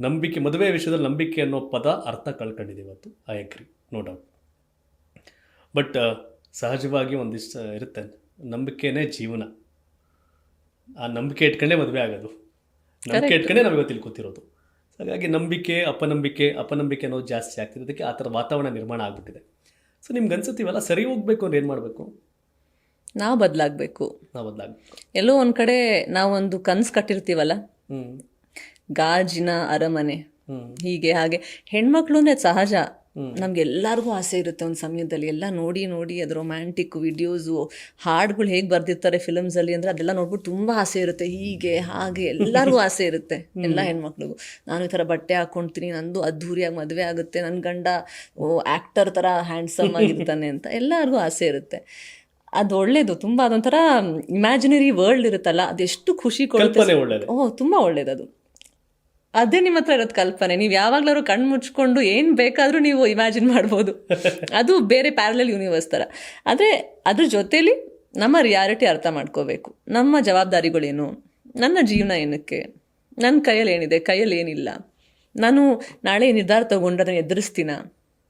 ನಂಬಿಕೆ ಮದುವೆ ವಿಷಯದಲ್ಲಿ ನಂಬಿಕೆ ಅನ್ನೋ ಪದ ಅರ್ಥ ಕಳ್ಕೊಂಡಿದೆ ಇವತ್ತು. I agree no doubt but ಸಹಜವಾಗಿ ಒಂದಿಷ್ಟು ಇರುತ್ತೆ. ನಂಬಿಕೆನೇ ಜೀವನ. ಆ ನಂಬಿಕೆ ಇಟ್ಕೊಂಡೇ ಮದುವೆ ಆಗೋದು. ನಂಬಿಕೆ. ಇಟ್ಕೊಂಡೇ ನಾವು ಇವತ್ತು ತಿಳ್ಕೊತಿರೋದು. ಹಾಗಾಗಿ ನಂಬಿಕೆ ಅಪನಂಬಿಕೆ ಅಪನಂಬಿಕೆ ಅನ್ನೋದು ಜಾಸ್ತಿ ಆಗ್ತಿದೆ. ಅದಕ್ಕೆ ಆ ಥರ ವಾತಾವರಣ ನಿರ್ಮಾಣ ಆಗ್ಬಿಟ್ಟಿದೆ. ಸೊ ನಿಮ್ಗೆ ಅನ್ಸುತ್ತೆ ಇವೆಲ್ಲ ಸರಿ ಹೋಗ್ಬೇಕು ಅಂದ್ರೆ ಏನು ಮಾಡಬೇಕು? ನಾವು ಬದಲಾಗಬೇಕು. ನಾವು ಬದಲಾಗಬೇಕು. ಎಲ್ಲೋ ಒಂದು ಕಡೆ ನಾವೊಂದು ಕನಸು ಕಟ್ಟಿರ್ತೀವಲ್ಲ? ಗಾಜಿನ ಅರಮನೆ. ಹೀಗೆ ಹಾಗೆ ಹೆಣ್ಮಕ್ಳು ಅಂದರೆ ಸಹಜ. ನಮ್ಗೆ ಎಲ್ಲರಿಗೂ ಆಸೆ ಇರುತ್ತೆ ಒಂದು ಸಮಯದಲ್ಲಿ. ಎಲ್ಲ ನೋಡಿ ನೋಡಿ ಅದು ರೊಮ್ಯಾಂಟಿಕ್ ವಿಡಿಯೋಸು ಹಾಡುಗಳು ಹೇಗೆ ಬರ್ದಿರ್ತಾರೆ ಫಿಲಮ್ಸಲ್ಲಿ ಅಂದ್ರೆ ಅದೆಲ್ಲ ನೋಡ್ಬಿಟ್ಟು ತುಂಬಾ ಆಸೆ ಇರುತ್ತೆ. ಹೀಗೆ ಹಾಗೆ ಎಲ್ಲರಿಗೂ ಆಸೆ ಇರುತ್ತೆ ಎಲ್ಲ ಹೆಣ್ಮಕ್ಳಿಗೂ. ನಾನು ಈ ತರ ಬಟ್ಟೆ ಹಾಕ್ಕೊಳ್ತೀನಿ ನಂದು ಅದ್ಧೂರಿಯಾಗಿ ಮದುವೆ ಆಗುತ್ತೆ ನನ್ನ ಗಂಡ ಓ ಆ್ಯಕ್ಟರ್ ಥರ ಹ್ಯಾಂಡ್ಸಮ್ ಆಗಿರ್ತಾನೆ ಅಂತ ಎಲ್ಲರಿಗೂ ಆಸೆ ಇರುತ್ತೆ. ಅದು ಒಳ್ಳೇದು ತುಂಬಾ ಅದೊಂಥರ ಇಮ್ಯಾಜಿನರಿ ವರ್ಲ್ಡ್ ಇರುತ್ತಲ್ಲ ಅದೆಷ್ಟು ಖುಷಿ ಕೊಡುತ್ತೆ. ಓ ತುಂಬ ಒಳ್ಳೇದದು ಅದೇ ನಿಮ್ಮ ಹತ್ರ ಇರೋದು ಕಲ್ಪನೆ. ನೀವು ಯಾವಾಗ್ಲಾದ್ರು ಕಣ್ಣು ಮುಚ್ಕೊಂಡು ಏನು ಬೇಕಾದರೂ ನೀವು ಇಮ್ಯಾಜಿನ್ ಮಾಡ್ಬೋದು. ಅದು ಬೇರೆ ಪ್ಯಾರಲಲ್ ಯೂನಿವರ್ಸ್ ಥರ ಆದರೆ ಅದ್ರ ಜೊತೇಲಿ ನಮ್ಮ ರಿಯಾಲಿಟಿ ಅರ್ಥ ಮಾಡ್ಕೋಬೇಕು. ನಮ್ಮ ಜವಾಬ್ದಾರಿಗಳೇನು? ನನ್ನ ಜೀವನ ಏನಕ್ಕೆ? ನನ್ನ ಕೈಯಲ್ಲಿ ಏನಿದೆ? ಕೈಯಲ್ಲಿ ಏನಿಲ್ಲ? ನಾನು ನಾಳೆ ನಿರ್ಧಾರ ತಗೊಂಡು ಅದನ್ನು ಎದುರಿಸ್ತೀನ?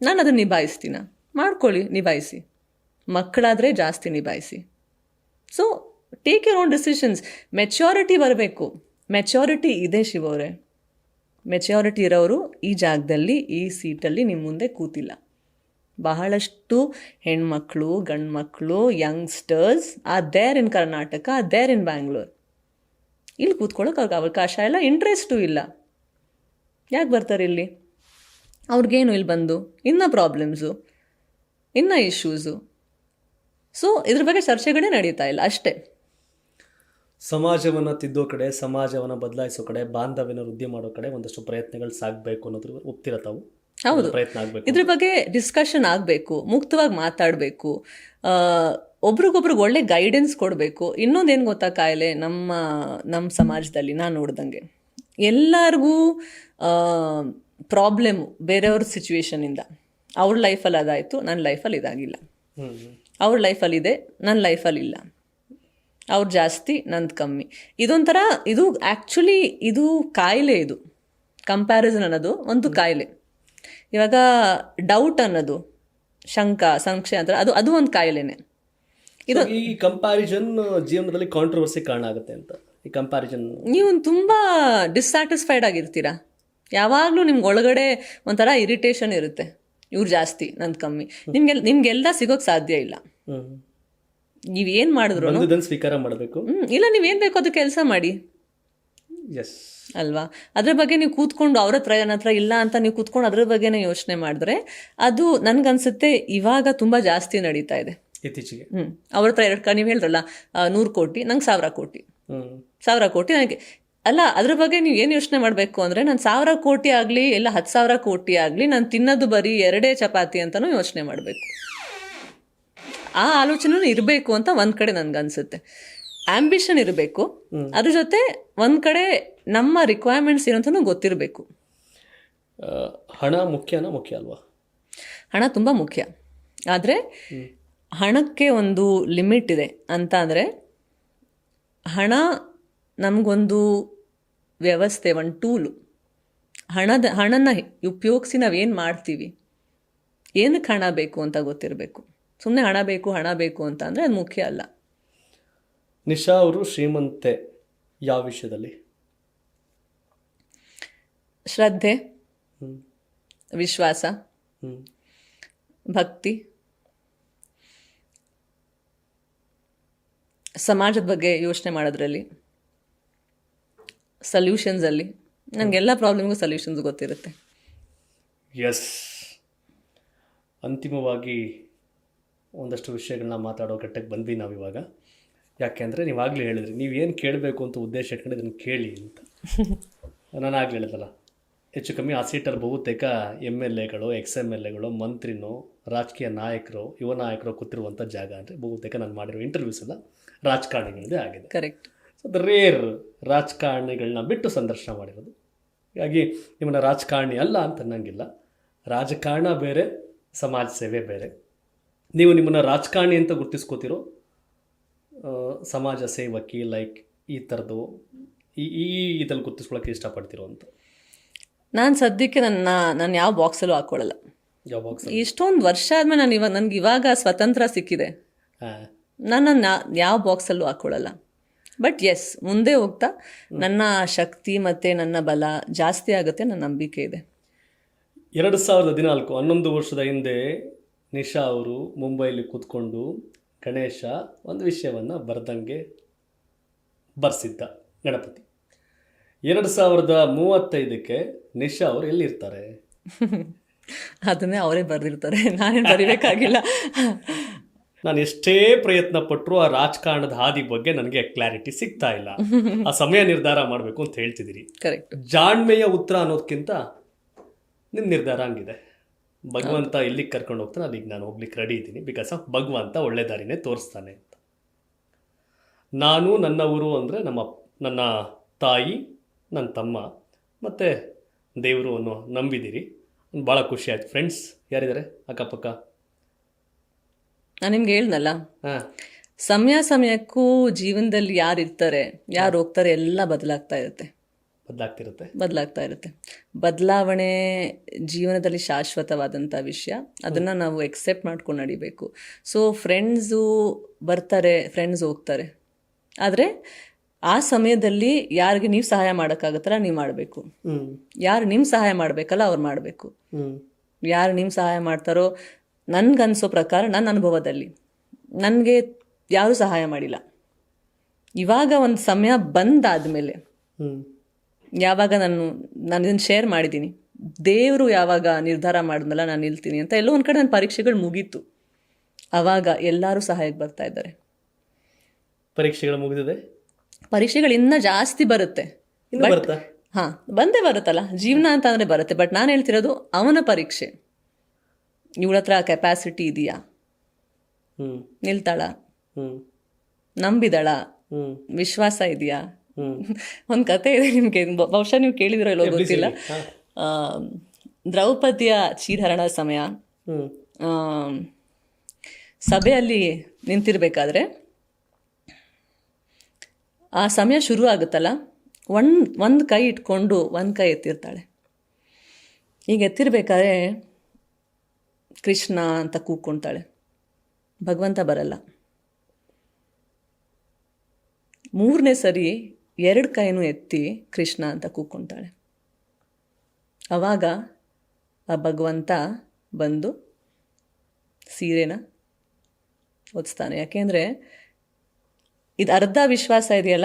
ನಾನು ಅದನ್ನು ನಿಭಾಯಿಸ್ತೀನ? ಮಾಡ್ಕೊಳ್ಳಿ ನಿಭಾಯಿಸಿ. ಮಕ್ಕಳಾದರೆ ಜಾಸ್ತಿ ನಿಭಾಯಿಸಿ. So take your own decisions maturity ಬರಬೇಕು. ಮೆಚ್ಯೂರಿಟಿ ಇದೆ ಶಿವವ್ರೆ ಮೆಚ್ಯೂರಿಟಿ ಇರೋರು ಈ ಜಾಗದಲ್ಲಿ, ಈ ಸೀಟಲ್ಲಿ ನಿಮ್ಮ ಮುಂದೆ ಕೂತಿಲ್ಲ. ಬಹಳಷ್ಟು ಹೆಣ್ಮಕ್ಳು, ಗಂಡ್ಮಕ್ಳು ಯಂಗ್ಸ್ಟರ್ಸ್ ಆ ದೇರ್ ಇನ್ ಕರ್ನಾಟಕ ಆ ದೇರ್ ಇನ್ ಬ್ಯಾಂಗ್ಳೂರ್ ಇಲ್ಲಿ ಕೂತ್ಕೊಳ್ಳೋಕೆ ಅವ್ರಿಗೆ ಅವಕಾಶ ಇಲ್ಲ ಇಂಟ್ರೆಸ್ಟು ಇಲ್ಲ. ಯಾಕೆ ಬರ್ತಾರೆ ಇಲ್ಲಿ? ಅವ್ರಿಗೇನು ಇಲ್ಲಿ ಬಂದು? ಇನ್ನೂ ಪ್ರಾಬ್ಲಮ್ಸು ಇನ್ನೂ ಇಶ್ಯೂಸು ಸೊ ಇದ್ರ ಬಗ್ಗೆ ಚರ್ಚೆಗಳೇ ನಡೀತಾ ಇಲ್ಲ, ಅಷ್ಟೇ. ಸಮಾಜವನ್ನು ತಿದ್ದೋ ಕಡೆ ಸಮಾಜವನ್ನು ಬದಲಾಯಿಸೋ ಕಡೆ ಬಾಂಧವ್ಯನ ವೃದ್ಧಿ ಮಾಡೋ ಕಡೆ ಒಂದಷ್ಟು ಪ್ರಯತ್ನಗಳು ಸಾಗಬೇಕು ಅನ್ನೋದ್ರ ಒಪ್ತಿರ ತಾವು ಹೌದು. ಪ್ರಯತ್ನ ಆಗಬೇಕು. ಇದ್ರ ಬಗ್ಗೆ ಡಿಸ್ಕಷನ್ ಆಗಬೇಕು ಮುಕ್ತವಾಗಿ ಮಾತಾಡಬೇಕು ಒಬ್ರಿಗೊಬ್ರಿಗೆ ಒಳ್ಳೆ ಗೈಡೆನ್ಸ್ ಕೊಡಬೇಕು. ಇನ್ನೊಂದೇನು ಗೊತ್ತಾ ಕಾಯಿಲೆ? ನಮ್ಮ ನಮ್ಮ ಸಮಾಜದಲ್ಲಿ ನಾನು ನೋಡ್ದಂಗೆ. ಎಲ್ಲರಿಗೂ ಪ್ರಾಬ್ಲಮ್ ಬೇರೆಯವ್ರ ಸಿಚುವೇಶನಿಂದ ಅವ್ರ ಲೈಫಲ್ಲಿ ಅದಾಯಿತು ನನ್ನ ಲೈಫಲ್ಲಿ ಇದಾಗಿಲ್ಲ. ಅವ್ರ ಲೈಫಲ್ಲಿ ಇದೆ ನನ್ನ ಲೈಫಲ್ಲಿ ಇಲ್ಲ. ಅವ್ರು ಜಾಸ್ತಿ ನಂದು ಕಮ್ಮಿ. ಇದೊಂಥರ ಇದು ಆ್ಯಕ್ಚುಲಿ ಇದು ಕಾಯಿಲೆ ಇದು. ಕಂಪ್ಯಾರಿಸನ್ ಅನ್ನೋದು ಒಂದು ಕಾಯಿಲೆ. ಇವಾಗ ಡೌಟ್ ಅನ್ನೋದು ಶಂಕ ಸಂಶಯ ಅಂತ ಅದು ಅದು ಒಂದು ಕಾಯಿಲೆನೆ. ಇದು ಈ ಕಂಪ್ಯಾರಿಸನ್ ಜೀವನದಲ್ಲಿ ಕಾಂಟ್ರವರ್ಸಿ ಕಾರಣ ಆಗುತ್ತೆ ಅಂತ. ಈ ಕಂಪ್ಯಾರಿಸನ್ ನೀವು ತುಂಬ ಡಿಸ್ಸಾಟಿಸ್ಫೈಡ್ ಆಗಿರ್ತೀರಾ? ಯಾವಾಗಲೂ ನಿಮ್ಗೆ ಒಳಗಡೆ ಒಂಥರ ಇರಿಟೇಷನ್ ಇರುತ್ತೆ. ಇವ್ರು ಜಾಸ್ತಿ ನಂದು ಕಮ್ಮಿ. ನಿಮ್ಗೆ ನಿಮ್ಗೆಲ್ಲ ಸಿಗೋಕ್ಕೆ ಸಾಧ್ಯ ಇಲ್ಲ. ನೀವೇನು ಮಾಡಿದ್ರು? ಬಂದುದನ್ನು ಸ್ವೀಕಾರ ಮಾಡಬೇಕು. ಹ್ಮ್ ಇಲ್ಲ ನೀವೇನು ಬೇಕೋ ಅದು ಕೆಲಸ ಮಾಡಿ. ಎಸ್ ಅಲ್ವಾ? ಅದ್ರ ಬಗ್ಗೆ ನೀವು ಕೂತ್ಕೊಂಡು ಅವ್ರ ಹತ್ರ ನನ್ನ ಹತ್ರ ಇಲ್ಲ ಅಂತ ನೀವು ಕೂತ್ಕೊಂಡು ಅದ್ರ ಬಗ್ಗೆನೇ ಯೋಚನೆ ಮಾಡಿದ್ರೆ ಅದು ನನ್ಗನ್ಸುತ್ತೆ ಇವಾಗ ತುಂಬ ಜಾಸ್ತಿ ನಡೀತಾ ಇದೆ. ಇತ್ತೀಚೆಗೆ. ಹ್ಞೂ ಅವ್ರ ಹತ್ರ ಎರಡು ಕ ನೀವು ಹೇಳಿದ್ರಲ್ಲ ನೂರು ಕೋಟಿ ನಂಗೆ ಸಾವಿರ ಕೋಟಿ. ಸಾವಿರ ಕೋಟಿ ನನಗೆ ಅಲ್ಲ ಅದ್ರ ಬಗ್ಗೆ ನೀವು ಏನು ಯೋಚನೆ ಮಾಡಬೇಕು ಅಂದರೆ ನಾನು ಸಾವಿರ ಕೋಟಿ ಆಗಲಿ ಇಲ್ಲ ಹತ್ತು ಸಾವಿರ ಕೋಟಿ ಆಗಲಿ ನಾನು ತಿನ್ನೋದು ಬರೀ ಎರಡೇ ಚಪಾತಿ ಅಂತಲೂ ಯೋಚನೆ ಮಾಡಬೇಕು. ಆ ಆಲೋಚನೆ ಇರಬೇಕು ಅಂತ ಒಂದು ಕಡೆ ನನ್ಗನ್ಸುತ್ತೆ. ಆಂಬಿಷನ್ ಇರಬೇಕು. ಅದ್ರ ಜೊತೆ ಒಂದು ಕಡೆ ನಮ್ಮ ರಿಕ್ವೈರ್ಮೆಂಟ್ಸ್ ಏನಂತನೂ ಗೊತ್ತಿರಬೇಕು. ಹಣ ಮುಖ್ಯನಾ ಮುಖ್ಯ ಅಲ್ವಾ? ಹಣ ತುಂಬ ಮುಖ್ಯ. ಆದರೆ ಹಣಕ್ಕೆ ಒಂದು ಲಿಮಿಟ್ ಇದೆ. ಅಂತ ಅಂದರೆ ಹಣ ನಮಗೊಂದು ವ್ಯವಸ್ಥೆ ಒಂದು ಟೂಲು ಹಣದ ಹಣನ ಉಪಯೋಗಿಸಿ ನಾವೇನು ಮಾಡ್ತೀವಿ? ಏನಕ್ಕೆ ಹಣ ಬೇಕು ಅಂತ ಗೊತ್ತಿರಬೇಕು. ಸುಮ್ಮನೆ ಹಣ ಬೇಕು ಹಣ ಬೇಕು ಅಂತ ಅಂದರೆ ಅದು ಮುಖ್ಯ ಅಲ್ಲ. ನಿಶಾ ಅವರು ಶ್ರೀಮಂತೆ ಯಾವ ವಿಷಯದಲ್ಲಿ? ಶ್ರದ್ಧೆ ವಿಶ್ವಾಸ ಭಕ್ತಿ ಸಮಾಜದ ಬಗ್ಗೆ ಯೋಚನೆ ಮಾಡೋದ್ರಲ್ಲಿ ಸಲ್ಯೂಷನ್ಸಲ್ಲಿ ನನಗೆಲ್ಲ ಪ್ರಾಬ್ಲಮ್ಗೂ ಸಲ್ಯೂಷನ್ಸ್ ಗೊತ್ತಿರುತ್ತೆ. ಎಸ್ ಅಂತಿಮವಾಗಿ ಒಂದಷ್ಟು ವಿಷಯಗಳನ್ನ ಮಾತಾಡೋ ಘಟ್ಟಕ್ಕೆ ಬಂದ್ವಿ ನಾವು ಇವಾಗ ನೀವು ಆಗಲೇ ಹೇಳಿದ್ರಿ ನೀವು ಏನು ಕೇಳಬೇಕು ಅಂತ ಉದ್ದೇಶ ಇಟ್ಕೊಂಡು ಇದನ್ನು ಕೇಳಿ ಅಂತ. ನಾನು ಆಗಲೇ ಹೇಳಿದಲ್ಲ ಹೆಚ್ಚು ಕಮ್ಮಿ ಆ ಸೀಟಲ್ಲಿ ಬಹುತೇಕ ಎಂ ಎಲ್ ಎಗಳು ಎಕ್ಸ್ ಎಂ ಎಲ್ ಎಗಳು ಮಂತ್ರಿನೋ ರಾಜಕೀಯ ನಾಯಕರು ಯುವ ನಾಯಕರು ಕೂತಿರುವಂಥ ಜಾಗ ಅಂದರೆ ಬಹುತೇಕ ನಾನು ಮಾಡಿರೋ ಇಂಟರ್ವ್ಯೂಸ್ ಎಲ್ಲ ರಾಜಕಾರಣಿಗಳದೇ ಆಗಿದೆ. ಕರೆಕ್ಟ್ ಸೊ ಅದು ರೇರ್ ರಾಜಕಾರಣಿಗಳನ್ನ ಬಿಟ್ಟು ಸಂದರ್ಶನ ಮಾಡಿರೋದು. ಹೀಗಾಗಿ ನಿಮ್ಮನ್ನು ರಾಜಕಾರಣಿ ಅಲ್ಲ ಅಂತ ಅನ್ನಂಗಿಲ್ಲ. ರಾಜಕಾರಣ ಬೇರೆ ಸಮಾಜ ಸೇವೆ ಬೇರೆ. ನೀವು ನಿಮ್ಮನ್ನು ರಾಜಕಾರಣಿ ಅಂತ ಗುರ್ತಿಸ್ಕೋತಿರೋ ಸಮಾಜ ಸೇವಕಿ ಲೈಕ್ ಈ ಥರದ್ದು ಈ ಈ ಇದಲ್ಲಿ ಗುರ್ತಿಸ್ಕೊಳಕ್ಕೆ ಇಷ್ಟಪಡ್ತಿರೋ ಅಂತ? ನಾನು ಸದ್ಯಕ್ಕೆ ನನ್ನ ನಾನು ಯಾವ ಬಾಕ್ಸಲ್ಲೂ ಹಾಕ್ಕೊಳ್ಳಲ್ಲ ಯಾವ ಬಾಕ್ಸ್ ಇಷ್ಟೊಂದು ವರ್ಷ ಆದಮೇಲೆ ನಾನು ಇವಾಗ ನನಗೆ ಇವಾಗ ಸ್ವತಂತ್ರ ಸಿಕ್ಕಿದೆ. ನಾನು ಯಾವ ಬಾಕ್ಸಲ್ಲೂ ಹಾಕ್ಕೊಳ್ಳಲ್ಲ ಬಟ್ ಎಸ್ ಮುಂದೆ ಹೋಗ್ತಾ ನನ್ನ ಶಕ್ತಿ ಮತ್ತು ನನ್ನ ಬಲ ಜಾಸ್ತಿ ಆಗುತ್ತೆ ನನ್ನ ನಂಬಿಕೆ ಇದೆ. ಎರಡು ಸಾವಿರದ ಹದಿನಾಲ್ಕು ಹನ್ನೊಂದು ವರ್ಷದ ಹಿಂದೆ ನಿಶಾ ಅವರು ಮುಂಬೈಲಿ ಕೂತ್ಕೊಂಡು ಗಣೇಶ ಒಂದು ವಿಷಯವನ್ನು ಬರೆದಂಗೆ ಬರೆಸಿದ್ದ ಗಣಪತಿ. ಎರಡು ಸಾವಿರದ ಮೂವತ್ತೈದಕ್ಕೆ ನಿಶಾ ಅವರು ಎಲ್ಲಿರ್ತಾರೆ? ಅದನ್ನೇ ಅವರೇ ಬರೆದಿರ್ತಾರೆ. ನಾನೇ ಬರೀಬೇಕಾಗಿಲ್ಲ. ನಾನು ಎಷ್ಟೇ ಪ್ರಯತ್ನ ಪಟ್ಟರು ಆ ರಾಜಕಾರಣದ ಹಾದಿ ಬಗ್ಗೆ ನನಗೆ ಕ್ಲಾರಿಟಿ ಸಿಗ್ತಾ ಇಲ್ಲ. ಆ ಸಮಯ ನಿರ್ಧಾರ ಮಾಡಬೇಕು ಅಂತ ಹೇಳ್ತಿದ್ದೀರಿ. ಕರೆಕ್ಟ್ ಜಾಣ್ಮೆಯ ಉತ್ತರ ಅನ್ನೋದಕ್ಕಿಂತ ನಿಮ್ಮ ನಿರ್ಧಾರ ಹಂಗಿದೆ. ಭಗವಂತ ಎಲ್ಲಿಗೆ ಕರ್ಕೊಂಡು ಹೋಗ್ತಾನೆ ಅಲ್ಲಿಗೆ ನಾನು ಹೋಗ್ಲಿಕ್ಕೆ ರೆಡಿ ಇದ್ದೀನಿ ಬಿಕಾಸ್ ಆಫ್ ಭಗವಂತ ಒಳ್ಳೆ ದಾರಿನೇ ತೋರಿಸ್ತಾನೆ ಅಂತ. ನಾನು ನನ್ನ ಊರು ಅಂದರೆ ನಮ್ಮ ನನ್ನ ತಾಯಿ ನನ್ನ ತಮ್ಮ ಮತ್ತು ದೇವರು ಅನ್ನೋ ನಂಬಿದ್ದೀರಿ. ಭಾಳ ಖುಷಿ ಆಯ್ತು. ಫ್ರೆಂಡ್ಸ್ ಯಾರಿದ್ದಾರೆ? ಅಕ್ಕಪಕ್ಕ? ನಾನು ನಿಮ್ಗೆ ಹೇಳ್ದಲ್ಲ ಹಾಂ. ಸಮಯ ಸಮಯಕ್ಕೂ ಜೀವನದಲ್ಲಿ ಯಾರು ಇರ್ತಾರೆ ಯಾರು ಹೋಗ್ತಾರೆ ಎಲ್ಲ ಬದಲಾಗ್ತಾ ಇರುತ್ತೆ. ಬದಲಾಗ್ತಿರುತ್ತೆ. ಬದಲಾಗ್ತಾ ಇರುತ್ತೆ. ಬದಲಾವಣೆ ಜೀವನದಲ್ಲಿ ಶಾಶ್ವತವಾದಂಥ ವಿಷಯ. ಅದನ್ನು ನಾವು ಎಕ್ಸೆಪ್ಟ್ ಮಾಡ್ಕೊಂಡು ನಡಿಬೇಕು. ಸೊ ಫ್ರೆಂಡ್ಸು ಬರ್ತಾರೆ ಫ್ರೆಂಡ್ಸ್ ಹೋಗ್ತಾರೆ. ಆದರೆ ಆ ಸಮಯದಲ್ಲಿ ಯಾರಿಗೆ ನೀವು ಸಹಾಯ ಮಾಡೋಕ್ಕಾಗತ್ತಲ್ಲ ನೀವು ಮಾಡಬೇಕು. ಯಾರು ನಿಮ್ಮ ಸಹಾಯ ಮಾಡಬೇಕಲ್ಲ ಅವ್ರು ಮಾಡಬೇಕು. ಯಾರು ನಿಮ್ಮ ಸಹಾಯ ಮಾಡ್ತಾರೋ ನನಗನ್ಸೋ ಪ್ರಕಾರ ನನ್ನ ಅನುಭವದಲ್ಲಿ. ನನಗೆ ಯಾರೂ ಸಹಾಯ ಮಾಡಿಲ್ಲ. ಇವಾಗ ಒಂದು ಸಮಯ ಬಂದಾದಮೇಲೆ ಹ್ಞೂ ಯಾವಾಗ ನಾನು ನಾನು ಇದನ್ನು ಶೇರ್ ಮಾಡಿದ್ದೀನಿ. ದೇವರು ಯಾವಾಗ ನಿರ್ಧಾರ ಮಾಡಿದ್ನಲ್ಲ ನಾನು ನಿಲ್ತೀನಿ ಅಂತ ಎಲ್ಲೋ ಒಂದು ಕಡೆ ನನ್ನ ಪರೀಕ್ಷೆಗಳು ಮುಗೀತು. ಆವಾಗ ಎಲ್ಲರೂ ಸಹಾಯಕ್ಕೆ ಬರ್ತಾ ಇದ್ದಾರೆ. ಪರೀಕ್ಷೆಗಳು ಮುಗಿದಿದೆ? ಪರೀಕ್ಷೆಗಳು ಇನ್ನೂ ಜಾಸ್ತಿ ಬರುತ್ತೆ. ಹಾಂ ಬಂದೇ ಬರುತ್ತಲ್ಲ. ಜೀವನ ಅಂತ ಅಂದರೆ ಬರುತ್ತೆ. ಬಟ್ ನಾನು ಹೇಳ್ತಿರೋದು ಅವನ ಪರೀಕ್ಷೆ. ಇವಳ ಹತ್ರ ಕೆಪಾಸಿಟಿ ಇದೆಯಾ? ನಿಲ್ತಾಳ? ನಂಬಿದಳ? ವಿಶ್ವಾಸ ಇದೆಯಾ? ಒಂದು ಕತೆ ಇದೆ ನಿಮಗೆ. ಬಹುಶಃ ನೀವು ಕೇಳಿದಿರೋ ಇಲ್ಲೋ ಗೊತ್ತಿಲ್ಲ. ಆ, ದ್ರೌಪದಿಯ ಚೀರಹರಣ ಸಮಯ. ಸಭೆಯಲ್ಲಿ ನಿಂತಿರ್ಬೇಕಾದ್ರೆ ಆ ಸಮಯ ಶುರು ಆಗುತ್ತಲ್ಲ? ಒಂದು ಒಂದು ಕೈ ಇಟ್ಕೊಂಡು ಒಂದು ಕೈ ಎತ್ತಿರ್ತಾಳೆ. ಈಗ ಎತ್ತಿರ್ಬೇಕಾದ್ರೆ ಕೃಷ್ಣ ಅಂತ ಕೂಗ್ಕೊಂತಾಳೆ ಭಗವಂತ ಬರಲ್ಲ. ಮೂರನೇ ಸರಿ ಎರಡು ಕೈನೂ ಎತ್ತಿ ಕೃಷ್ಣ ಅಂತ ಕೂಕೊಂತಾಳೆ ಆವಾಗ ಆ ಭಗವಂತ ಬಂದು ಸೀರೆನ ಒದಿಸ್ತಾನೆ ಯಾಕೆಂದರೆ ಇದು ಅರ್ಧ ವಿಶ್ವಾಸ ಇದೆಯಲ್ಲ?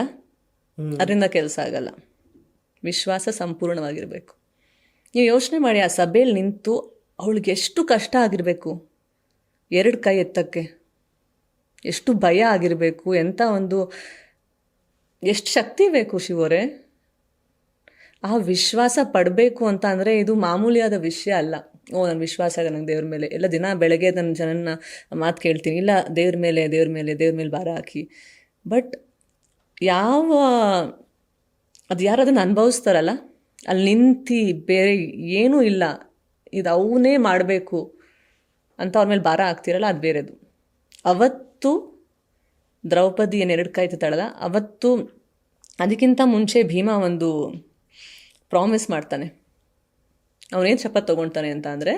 ಅದರಿಂದ ಕೆಲಸ ಆಗಲ್ಲ. ವಿಶ್ವಾಸ ಸಂಪೂರ್ಣವಾಗಿರಬೇಕು. ನೀವು ಯೋಚನೆ ಮಾಡಿ ಆ ಸಭೆಯಲ್ಲಿ ನಿಂತು ಅವಳಿಗೆ ಎಷ್ಟು ಕಷ್ಟ ಆಗಿರಬೇಕು? ಎರಡು ಕೈ ಎತ್ತಕ್ಕೆ. ಎಷ್ಟು ಭಯ ಆಗಿರಬೇಕು? ಎಂಥ ಒಂದು ಎಷ್ಟು ಶಕ್ತಿ ಬೇಕು ಶಿವರೇ? ಆ ವಿಶ್ವಾಸ ಪಡಬೇಕು ಅಂತ ಅಂದರೆ ಇದು ಮಾಮೂಲಿಯಾದ ವಿಷಯ ಅಲ್ಲ. ಓ ನನ್ನ ವಿಶ್ವಾಸ ನನಗೆ ದೇವ್ರ ಮೇಲೆ. ಎಲ್ಲ ದಿನ ಬೆಳಗ್ಗೆ ನನ್ನ ಜನನ ಮಾತು ಕೇಳ್ತೀನಿ. ಇಲ್ಲ, ದೇವ್ರ ಮೇಲೆ ದೇವ್ರ ಮೇಲೆ ದೇವ್ರ ಮೇಲೆ ಭಾರ ಹಾಕಿ. ಬಟ್ ಯಾವ, ಅದು ಯಾರು ಅದನ್ನು ಅನುಭವಿಸ್ತಾರಲ್ಲ? ಅಲ್ಲಿ ನಿಂತು ಬೇರೆ ಏನೂ ಇಲ್ಲ. ಇದು ಅವನೇ ಮಾಡಬೇಕು ಅಂತ ಅವ್ರ ಮೇಲೆ ಭಾರ ಹಾಕ್ತಿರಲ್ಲ, ಅದು ಬೇರೆದು. ಅವತ್ತು ದ್ರೌಪದಿ ಏನು ಎರಡು ತಳದ ಅವತ್ತು ಅದಕ್ಕಿಂತ ಮುಂಚೆ ಭೀಮ ಒಂದು ಪ್ರಾಮಿಸ್ ಮಾಡ್ತಾನೆ. ಅವನೇನು ಶಪಥ ತೊಗೊಳ್ತಾನೆ ಅಂತ ಅಂದರೆ,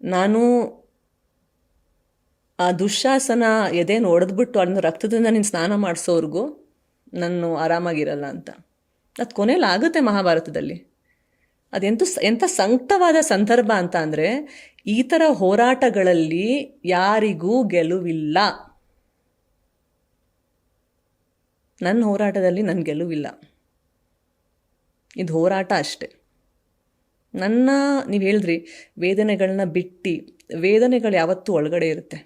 ನಾನು ಆ ದುಶಾಸನ ಎದೇನು ಒಡೆದ್ಬಿಟ್ಟು ಅದನ್ನ ರಕ್ತದಿಂದ ನೀನು ಸ್ನಾನ ಮಾಡಿಸೋರ್ಗೂ ನಾನು ಆರಾಮಾಗಿರಲ್ಲ ಅಂತ. ಅದು ಕೊನೆಯಲ್ಲಿ ಆಗುತ್ತೆ ಮಹಾಭಾರತದಲ್ಲಿ. ಅದೆಂತೂ ಎಂಥ ಸಂಕ್ತವಾದ ಸಂದರ್ಭ ಅಂತ ಅಂದರೆ, ಈ ಥರ ಹೋರಾಟಗಳಲ್ಲಿ ಯಾರಿಗೂ ಗೆಲುವಿಲ್ಲ. ನನ್ನ ಹೋರಾಟದಲ್ಲಿ ನನ್ನ ಗೆಲುವಿಲ್ಲ. ಇದು ಹೋರಾಟ ಅಷ್ಟೆ. ನನ್ನ ನೀವು ಹೇಳಿದ್ರಿ ವೇದನೆಗಳನ್ನ ಬಿಟ್ಟು ವೇದನೆಗಳು ಯಾವತ್ತೂ ಒಳಗಡೆ ಇರುತ್ತೆ.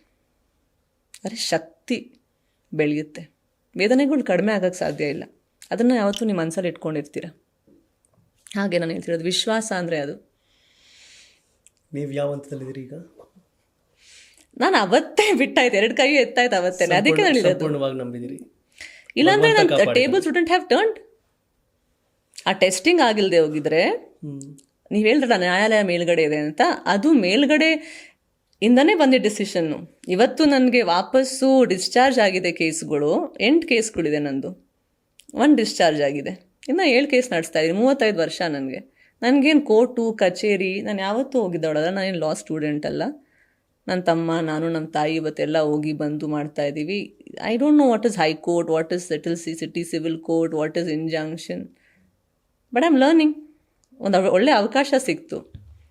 ಅರೆ ಶಕ್ತಿ ಬೆಳೆಯುತ್ತೆ. ವೇದನೆಗಳು ಕಡಿಮೆ ಆಗೋಕ್ಕೆ ಸಾಧ್ಯ ಇಲ್ಲ. ಅದನ್ನು ಯಾವತ್ತೂ ನಿಮ್ಮ ಮನಸ್ಸಲ್ಲಿ ಇಟ್ಕೊಂಡಿರ್ತೀರ? ಹಾಗೆ ನಾನು ಹೇಳ್ತಿರೋದು ವಿಶ್ವಾಸ ಅಂದರೆ ಅದು. ನೀವು ಯಾವ ಹಂತದಲ್ಲಿದ್ದೀರಿ ಈಗ? ನಾನು ಅವತ್ತೇ ಬಿಟ್ಟಾಯ್ತು ಎರಡು ಕೈ ಎತ್ತಾಯ್ತು ಅವತ್ತೇ ಅದಕ್ಕೆ ನಾನು ನಂಬಿದಿರಿ ಇಲ್ಲಾಂದ್ರೆ ನನ್ನ ಟೇಬಲ್ಸ್ ಸ್ಟೂಡೆಂಟ್ ಹ್ಯಾವ್ ಟರ್ನ್ಡ್ ಆ ಟೆಸ್ಟಿಂಗ್ ಆಗಿಲ್ಲದೆ ಹೋಗಿದ್ರೆ ನೀವು ಹೇಳಿದ್ರಲ್ಲ ನ್ಯಾಯಾಲಯ ಮೇಲ್ಗಡೆ ಇದೆ ಅಂತ ಅದು ಮೇಲ್ಗಡೆ ಇಂದನೇ ಬಂದಿದ್ದ ಡಿಸಿಷನ್ನು ಇವತ್ತು ನನಗೆ ವಾಪಸ್ಸು ಡಿಸ್ಚಾರ್ಜ್ ಆಗಿದೆ ಕೇಸ್ಗಳು ಎಂಟು ಕೇಸ್ಗಳಿದೆ ನಂದು. ಒಂದು ಡಿಸ್ಚಾರ್ಜ್ ಆಗಿದೆ. ಇನ್ನು ಏಳು ಕೇಸ್ ನಡೆಸ್ತಾ ಇದ್ದೀನಿ ಮೂವತ್ತೈದು ವರ್ಷ ನನಗೆ. ನನಗೇನು ಕೋರ್ಟು ಕಚೇರಿ ನಾನು ಯಾವತ್ತೂ ಹೋಗಿದ್ದವಳಲ್ಲ ನಾನೇನು ಲಾ ಸ್ಟೂಡೆಂಟ್ ಅಲ್ಲ. ನನ್ನ ತಮ್ಮ, ನಾನು ನಮ್ಮ ತಾಯಿ ಇವತ್ತೆಲ್ಲ ಹೋಗಿ ಬಂದು ಮಾಡ್ತಾ ಇದ್ದೀವಿ I don't know what is high court what is settle C city civil court what is injunction but I am learning ಒಂದು ಒಳ್ಳೆ ಅವಕಾಶ ಸಿಕ್ತು.